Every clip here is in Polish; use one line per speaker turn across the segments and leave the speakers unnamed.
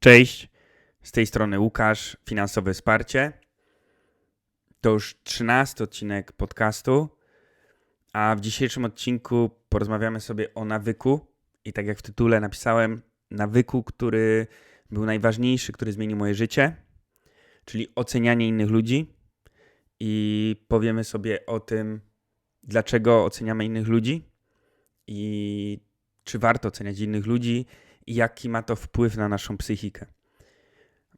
Cześć, z tej strony Łukasz, Finansowe Wsparcie. To już trzynasty odcinek podcastu, a w dzisiejszym odcinku porozmawiamy sobie o nawyku. I tak jak w tytule napisałem, nawyku, który był najważniejszy, który zmienił moje życie, czyli ocenianie innych ludzi. I powiemy sobie o tym, dlaczego oceniamy innych ludzi i czy warto oceniać innych ludzi jaki ma to wpływ na naszą psychikę.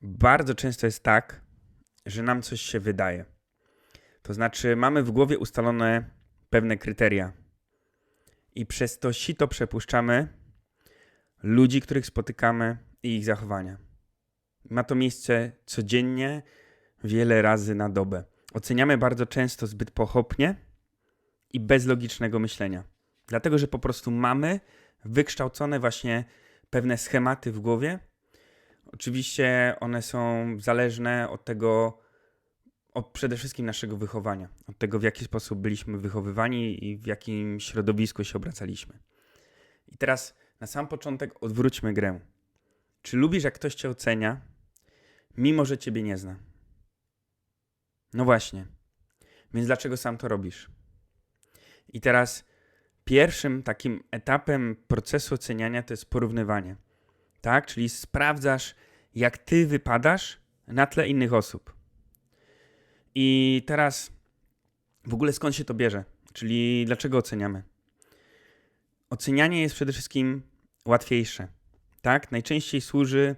Bardzo często jest tak, że nam coś się wydaje. To znaczy, mamy w głowie ustalone pewne kryteria i przez to sito przepuszczamy ludzi, których spotykamy i ich zachowania. Ma to miejsce codziennie, wiele razy na dobę. Oceniamy bardzo często zbyt pochopnie i bez logicznego myślenia. Dlatego, że po prostu mamy wykształcone właśnie pewne schematy w głowie. Oczywiście one są zależne od tego, od przede wszystkim naszego wychowania, od tego, w jaki sposób byliśmy wychowywani i w jakim środowisku się obracaliśmy. I teraz na sam początek odwróćmy grę. Czy lubisz, jak ktoś cię ocenia, mimo że ciebie nie zna? No właśnie. Więc dlaczego sam to robisz? I teraz pierwszym takim etapem procesu oceniania to jest porównywanie. Tak? Czyli sprawdzasz, jak ty wypadasz na tle innych osób. I teraz w ogóle skąd się to bierze? Czyli dlaczego oceniamy? Ocenianie jest przede wszystkim łatwiejsze. Tak? Najczęściej służy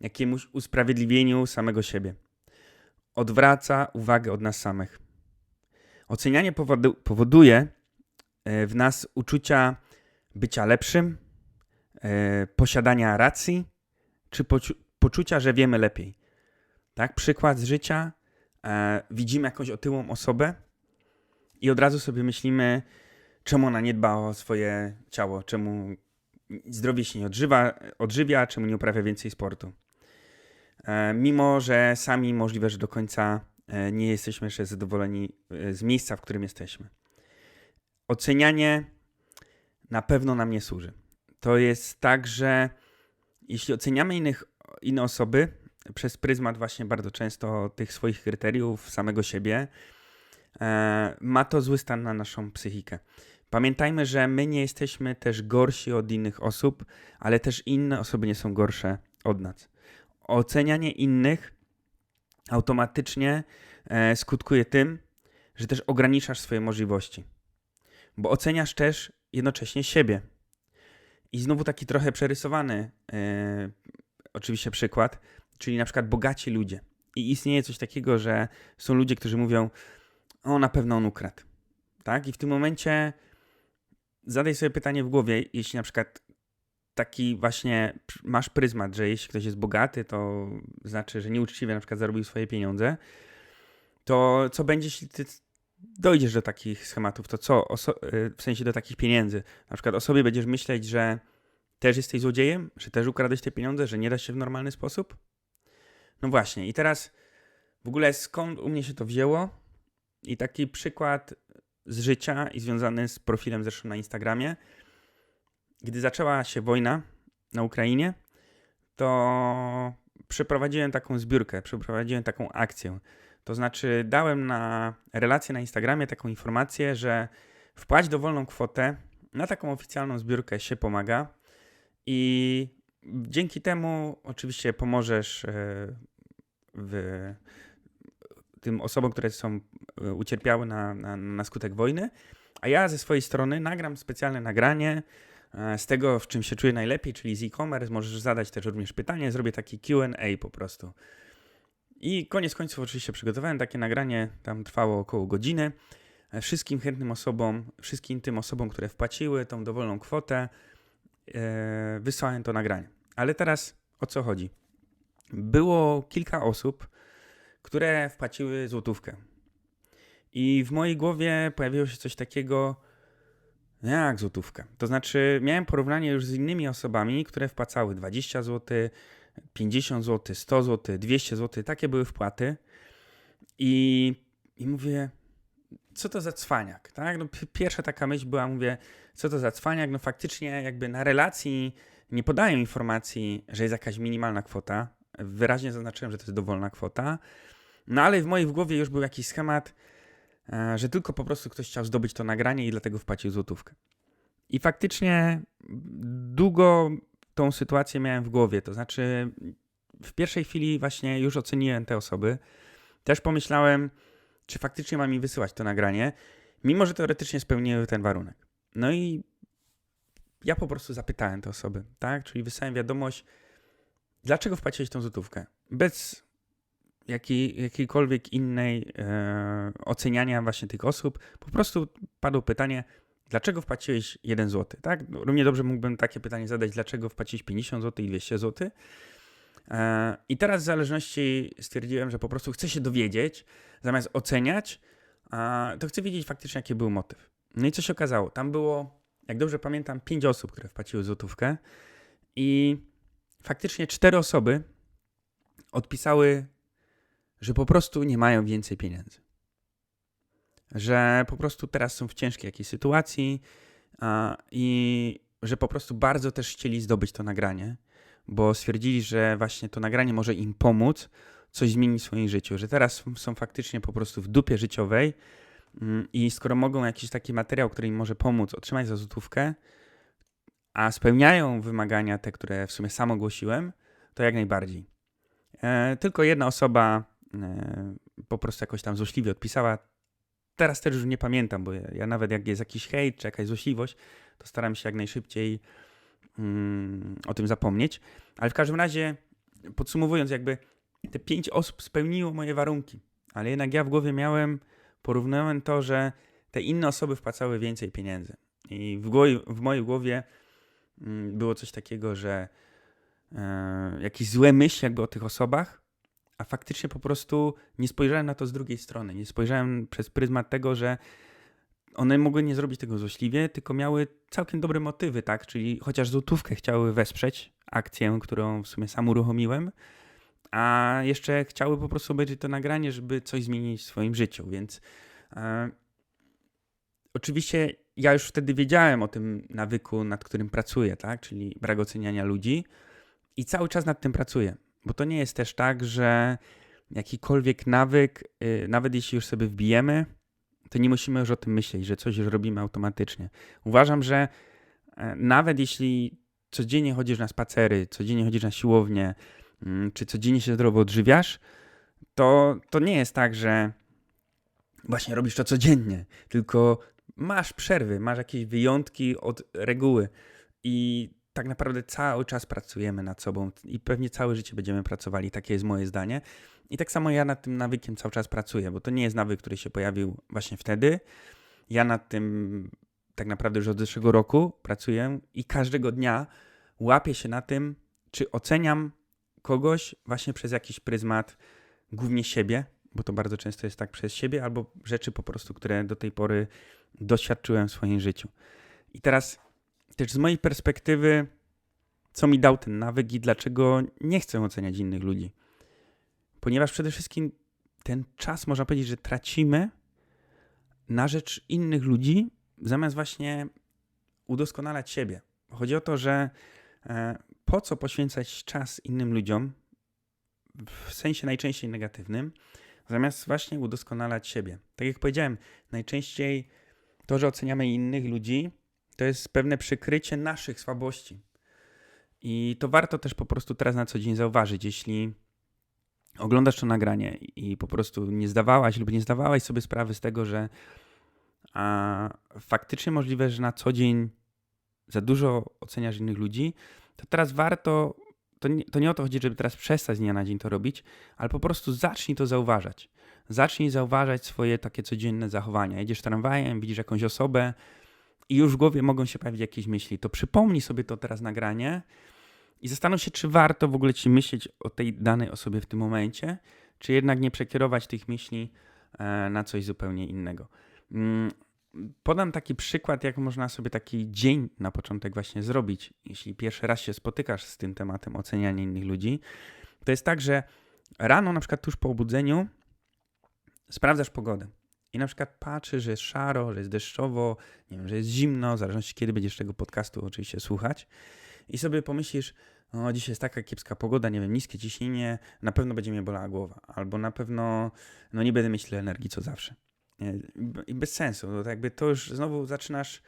jakiemuś usprawiedliwieniu samego siebie. Odwraca uwagę od nas samych. Ocenianie powodu powoduje, w nas uczucia bycia lepszym, e, posiadania racji, czy poczucia, że wiemy lepiej. Tak, przykład z życia. E, widzimy jakąś otyłą osobę i od razu sobie myślimy, czemu ona nie dba o swoje ciało, czemu zdrowie się nie odżywa, odżywia, czemu nie uprawia więcej sportu. Mimo, że sami możliwe, że do końca nie jesteśmy jeszcze zadowoleni z miejsca, w którym jesteśmy ocenianie na pewno nam nie służy. To jest tak, że jeśli oceniamy innych, inne osoby przez pryzmat właśnie bardzo często tych swoich kryteriów, samego siebie, e, ma to zły stan na naszą psychikę. Pamiętajmy, że my nie jesteśmy też gorsi od innych osób, ale też inne osoby nie są gorsze od nas. Ocenianie innych automatycznie e, skutkuje tym, że też ograniczasz swoje możliwości bo oceniasz też jednocześnie siebie. I znowu taki trochę przerysowany, yy, oczywiście przykład, czyli na przykład bogaci ludzie. I istnieje coś takiego, że są ludzie, którzy mówią, o na pewno on ukradł. Tak? I w tym momencie zadaj sobie pytanie w głowie, jeśli na przykład taki właśnie masz pryzmat, że jeśli ktoś jest bogaty, to znaczy, że nieuczciwie na przykład zarobił swoje pieniądze, to co będzie, jeśli ty dojdziesz do takich schematów, to co, y, w sensie do takich pieniędzy, na przykład o sobie będziesz myśleć, że też jesteś złodziejem, że też ukradłeś te pieniądze, że nie da się w normalny sposób? No właśnie, i teraz w ogóle skąd u mnie się to wzięło? I taki przykład z życia i związany z profilem zresztą na Instagramie. Gdy zaczęła się wojna na Ukrainie, to przeprowadziłem taką zbiórkę, przeprowadziłem taką akcję. To znaczy, dałem na relację na Instagramie taką informację, że wpłać dowolną kwotę na taką oficjalną zbiórkę się pomaga i dzięki temu oczywiście pomożesz e, w tym osobom, które są e, ucierpiały na, na, na skutek wojny, a ja ze swojej strony nagram specjalne nagranie e, z tego, w czym się czuję najlepiej, czyli z e-commerce. Możesz zadać też również pytanie, zrobię taki QA po prostu. I koniec końców oczywiście przygotowałem takie nagranie, tam trwało około godziny. E, wszystkim chętnym osobom, wszystkim tym osobom, które wpłaciły tą dowolną kwotę, e, wysłałem to nagranie. Ale teraz o co chodzi? Było kilka osób, które wpłaciły złotówkę. I w mojej głowie pojawiło się coś takiego, jak złotówkę. To znaczy, miałem porównanie już z innymi osobami, które wpłacały 20 zł, 50 zł, 100 zł, 200 zł, takie były wpłaty. I, i mówię, co to za cwaniak, tak? No, pierwsza taka myśl była, mówię, co to za cwaniak? No faktycznie jakby na relacji nie podają informacji, że jest jakaś minimalna kwota. Wyraźnie zaznaczyłem, że to jest dowolna kwota. No ale w mojej głowie już był jakiś schemat, e, że tylko po prostu ktoś chciał zdobyć to nagranie i dlatego wpłacił złotówkę. I faktycznie długo tą sytuację miałem w głowie. To znaczy, w pierwszej chwili właśnie już oceniłem te osoby. Też pomyślałem, czy faktycznie mam mi wysyłać to nagranie, mimo że teoretycznie spełniły ten warunek. No i ja po prostu zapytałem te osoby, tak? Czyli wysłałem wiadomość, dlaczego wpłaciłeś tą złotówkę? Bez jakiej, jakiejkolwiek innej e, oceniania właśnie tych osób. Po prostu padło pytanie, dlaczego wpłaciłeś 1 zł, tak? Równie dobrze mógłbym takie pytanie zadać, dlaczego wpłaciłeś 50 zł i 200 zł. E, I teraz w zależności stwierdziłem, że po prostu chcę się dowiedzieć, zamiast oceniać, to chcę wiedzieć faktycznie, jaki był motyw. No i co się okazało? Tam było, jak dobrze pamiętam, 5 osób, które wpłaciły złotówkę i faktycznie 4 osoby odpisały, że po prostu nie mają więcej pieniędzy. Że po prostu teraz są w ciężkiej jakiejś sytuacji i że po prostu bardzo też chcieli zdobyć to nagranie bo stwierdzili, że właśnie to nagranie może im pomóc coś zmienić w swoim życiu, że teraz są faktycznie po prostu w dupie życiowej mm, i skoro mogą jakiś taki materiał, który im może pomóc otrzymać za złotówkę, a spełniają wymagania te, które w sumie sam ogłosiłem, to jak najbardziej. E, tylko jedna osoba e, po prostu jakoś tam złośliwie odpisała. Teraz też już nie pamiętam, bo ja, ja nawet jak jest jakiś hejt czy jakaś złośliwość, to staram się jak najszybciej mm, o tym zapomnieć. Ale w każdym razie, podsumowując, jakby te pięć osób spełniło moje warunki, ale jednak ja w głowie miałem, porównałem to, że te inne osoby wpłacały więcej pieniędzy. I w, głowie, w mojej głowie mm, było coś takiego, że e, jakieś złe myśli jakby o tych osobach, a faktycznie po prostu nie spojrzałem na to z drugiej strony. Nie spojrzałem przez pryzmat tego, że one mogły nie zrobić tego złośliwie, tylko miały całkiem dobre motywy, tak? Czyli chociaż złotówkę chciały wesprzeć akcję, którą w sumie sam uruchomiłem, a jeszcze chciały po prostu obejrzeć to nagranie, żeby coś zmienić w swoim życiu, więc e, oczywiście ja już wtedy wiedziałem o tym nawyku, nad którym pracuję, tak? Czyli brak oceniania ludzi i cały czas nad tym pracuję, bo to nie jest też tak, że jakikolwiek nawyk, y, nawet jeśli już sobie wbijemy, to nie musimy już o tym myśleć, że coś już robimy automatycznie. Uważam, że e, nawet jeśli codziennie chodzisz na spacery, codziennie chodzisz na siłownię, mm, czy codziennie się zdrowo odżywiasz, to, to nie jest tak, że właśnie robisz to codziennie, tylko masz przerwy, masz jakieś wyjątki od reguły i tak naprawdę cały czas pracujemy nad sobą i pewnie całe życie będziemy pracowali, takie jest moje zdanie. I tak samo ja nad tym nawykiem cały czas pracuję, bo to nie jest nawyk, który się pojawił właśnie wtedy. Ja nad tym tak naprawdę już od zeszłego roku pracuję i każdego dnia łapię się na tym, czy oceniam kogoś właśnie przez jakiś pryzmat głównie siebie, bo to bardzo często jest tak przez siebie, albo rzeczy po prostu, które do tej pory doświadczyłem w swoim życiu. I teraz też z mojej perspektywy, co mi dał ten nawyk i dlaczego nie chcę oceniać innych ludzi ponieważ przede wszystkim ten czas, można powiedzieć, że tracimy na rzecz innych ludzi, zamiast właśnie udoskonalać siebie. Chodzi o to, że e, po co poświęcać czas innym ludziom, w sensie najczęściej negatywnym, zamiast właśnie udoskonalać siebie. Tak jak powiedziałem, najczęściej to, że oceniamy innych ludzi, to jest pewne przykrycie naszych słabości. I to warto też po prostu teraz na co dzień zauważyć. Jeśli oglądasz to nagranie i po prostu nie zdawałaś lub nie zdawałaś sobie sprawy z tego, że a, faktycznie możliwe, że na co dzień za dużo oceniasz innych ludzi, to teraz warto, to nie, to nie o to chodzi, żeby teraz przestać z dnia na dzień to robić, ale po prostu zacznij to zauważać. Zacznij zauważać swoje takie codzienne zachowania. Jedziesz tramwajem, widzisz jakąś osobę i już w głowie mogą się pojawić jakieś myśli. To przypomnij sobie to teraz nagranie i zastanów się, czy warto w ogóle ci myśleć o tej danej osobie w tym momencie, czy jednak nie przekierować tych myśli e, na coś zupełnie innego. Mm, podam taki przykład, jak można sobie taki dzień na początek właśnie zrobić, jeśli pierwszy raz się spotykasz z tym tematem oceniania innych ludzi. To jest tak, że rano, na przykład tuż po obudzeniu, sprawdzasz pogodę. I na przykład patrzysz, że jest szaro, że jest deszczowo, nie wiem, że jest zimno, w zależności kiedy będziesz tego podcastu oczywiście słuchać. i sobie pomyślisz, o dzisiaj jest taka kiepska pogoda, nie wiem, niskie ciśnienie, na pewno będzie mnie bolała głowa, albo na pewno no nie będę mieć tyle energii co zawsze. I bez sensu, to jakby to już znowu zaczynasz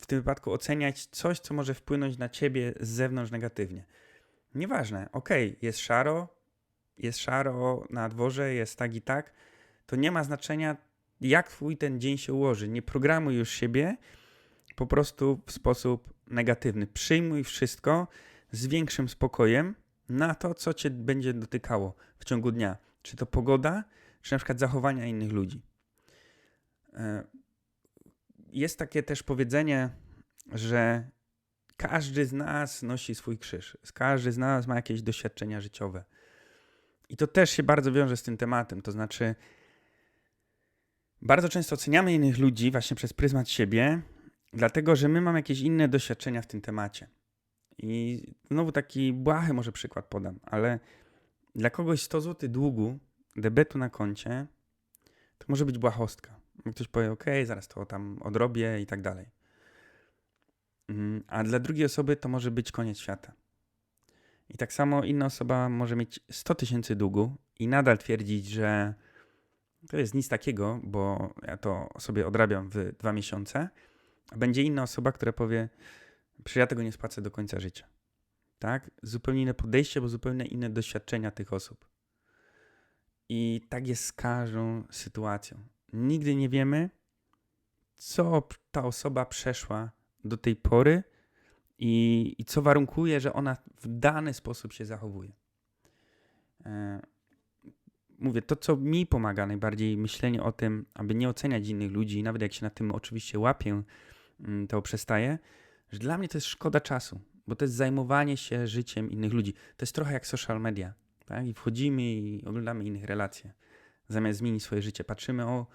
w tym wypadku oceniać coś, co może wpłynąć na ciebie z zewnątrz negatywnie. Nieważne, okej, okay, jest szaro, jest szaro na dworze, jest tak i tak, to nie ma znaczenia, jak twój ten dzień się ułoży. Nie programuj już siebie po prostu w sposób negatywny. Przyjmuj wszystko z większym spokojem na to, co cię będzie dotykało w ciągu dnia. Czy to pogoda, czy na przykład zachowania innych ludzi. E, jest takie też powiedzenie, że każdy z nas nosi swój krzyż. Każdy z nas ma jakieś doświadczenia życiowe. I to też się bardzo wiąże z tym tematem. To znaczy, bardzo często oceniamy innych ludzi właśnie przez pryzmat siebie, dlatego że my mamy jakieś inne doświadczenia w tym temacie. I znowu taki błahy może przykład podam, ale dla kogoś 100 zł długu, debetu na koncie, to może być błahostka. Ktoś powie, ok, zaraz to tam odrobię i tak dalej. Mhm, a dla drugiej osoby to może być koniec świata. I tak samo inna osoba może mieć 100 tysięcy długu i nadal twierdzić, że to jest nic takiego, bo ja to sobie odrabiam w dwa miesiące. A będzie inna osoba, która powie, że ja tego nie spłacę do końca życia. Tak? Zupełnie inne podejście, bo zupełnie inne doświadczenia tych osób. I tak jest z każdą sytuacją. Nigdy nie wiemy, co ta osoba przeszła do tej pory i, i co warunkuje, że ona w dany sposób się zachowuje. Mówię, to co mi pomaga najbardziej, myślenie o tym, aby nie oceniać innych ludzi, nawet jak się na tym oczywiście łapię, mm, to przestaję, że dla mnie to jest szkoda czasu, bo to jest zajmowanie się życiem innych ludzi. To jest trochę jak social media. Tak? I wchodzimy i oglądamy innych relacje. Zamiast zmienić swoje życie, patrzymy o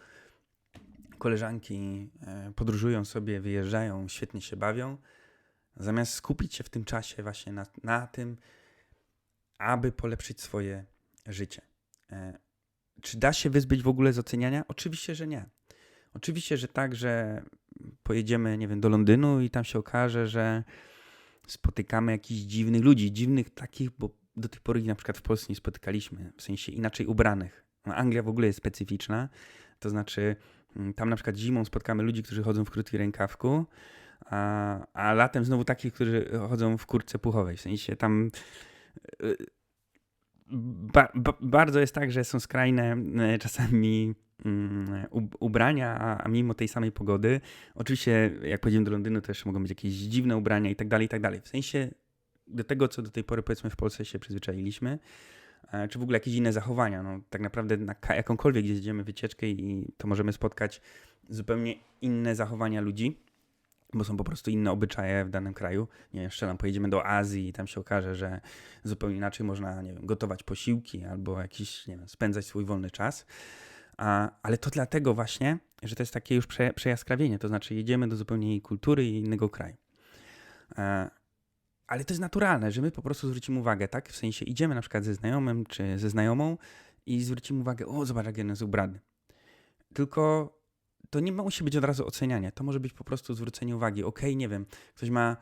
koleżanki e, podróżują sobie, wyjeżdżają, świetnie się bawią, zamiast skupić się w tym czasie właśnie na, na tym, aby polepszyć swoje życie. E, czy da się wyzbyć w ogóle z oceniania? Oczywiście, że nie. Oczywiście, że tak, że pojedziemy, nie wiem, do Londynu i tam się okaże, że spotykamy jakichś dziwnych ludzi, dziwnych takich, bo do tej pory na przykład w Polsce nie spotykaliśmy, w sensie inaczej ubranych. No, Anglia w ogóle jest specyficzna, to znaczy mm, tam na przykład zimą spotkamy ludzi, którzy chodzą w krótkim rękawku, a, a latem znowu takich, którzy chodzą w kurtce puchowej. W sensie tam y, ba, ba, bardzo jest tak, że są skrajne y, czasami mm, ubrania, a, mimo tej samej pogody. Oczywiście, jak pojedziemy do Londynu, jeszcze mogą być jakieś dziwne ubrania i tak dalej, i tak dalej. W sensie do tego, co do tej pory powiedzmy w Polsce się przyzwyczailiśmy, e, czy w ogóle jakieś inne zachowania. No, tak naprawdę na jakąkolwiek gdzie jedziemy wycieczkę i to możemy spotkać zupełnie inne zachowania ludzi, bo są po prostu inne obyczaje w danym kraju. Nie wiem, strzelam, pojedziemy do Azji i tam się okaże, że zupełnie inaczej można, nie wiem, gotować posiłki albo jakiś, nie wiem, spędzać swój wolny czas. A, ale to dlatego właśnie, że to jest takie już prze, przejaskrawienie, to znaczy jedziemy do zupełnie innej kultury i innego kraju. E, ale to jest naturalne, że my po prostu zwrócimy uwagę, tak? W sensie idziemy na przykład ze znajomym czy ze znajomą i zwrócimy uwagę, o zobacz jak jeden jest ubrany. Tylko to nie musi być od razu ocenianie, to może być po prostu zwrócenie uwagi. Okay, nie wiem, ktoś ma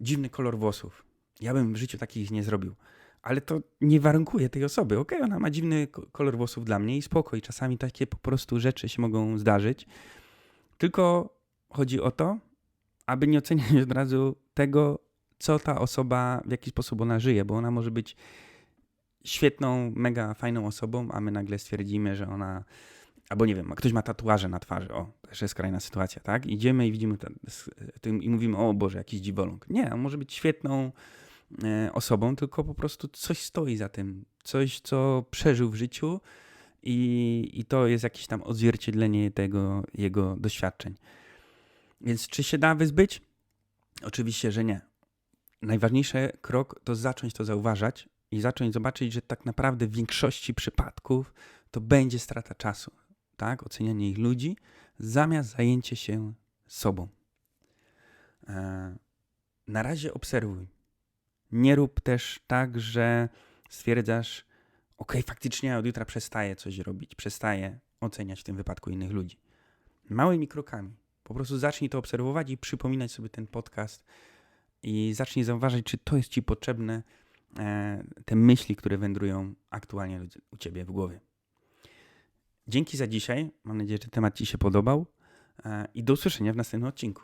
dziwny kolor włosów. Ja bym w życiu takich nie zrobił. Ale to nie warunkuje tej osoby. Okay, ona ma dziwny kolor włosów dla mnie i spokój. Czasami takie po prostu rzeczy się mogą zdarzyć. Tylko chodzi o to, aby nie oceniać od razu tego, co ta osoba, w jaki sposób ona żyje, bo ona może być świetną, mega fajną osobą, a my nagle stwierdzimy, że ona, albo nie wiem, ktoś ma tatuaże na twarzy, o, też jest skrajna sytuacja, tak? Idziemy i widzimy ten, i mówimy, o Boże, jakiś dziwoląg. Nie, on może być świetną e, osobą, tylko po prostu coś stoi za tym, coś, co przeżył w życiu i, i to jest jakieś tam odzwierciedlenie tego, jego doświadczeń. Więc czy się da wyzbyć? Oczywiście, że nie najważniejszy krok to zacząć to zauważać i zacząć zobaczyć, że tak naprawdę w większości przypadków to będzie strata czasu, tak? Ocenianie ich ludzi, zamiast zajęcie się sobą. E, na razie obserwuj. Nie rób też tak, że stwierdzasz, ok, faktycznie od jutra przestaję coś robić, przestaję oceniać w tym wypadku innych ludzi. Małymi krokami. Po prostu zacznij to obserwować i przypominać sobie ten podcast i zacznij zauważać, czy to jest ci potrzebne, e, te myśli, które wędrują aktualnie u ciebie w głowie. Dzięki za dzisiaj. Mam nadzieję, że temat ci się podobał e, i do usłyszenia w następnym odcinku.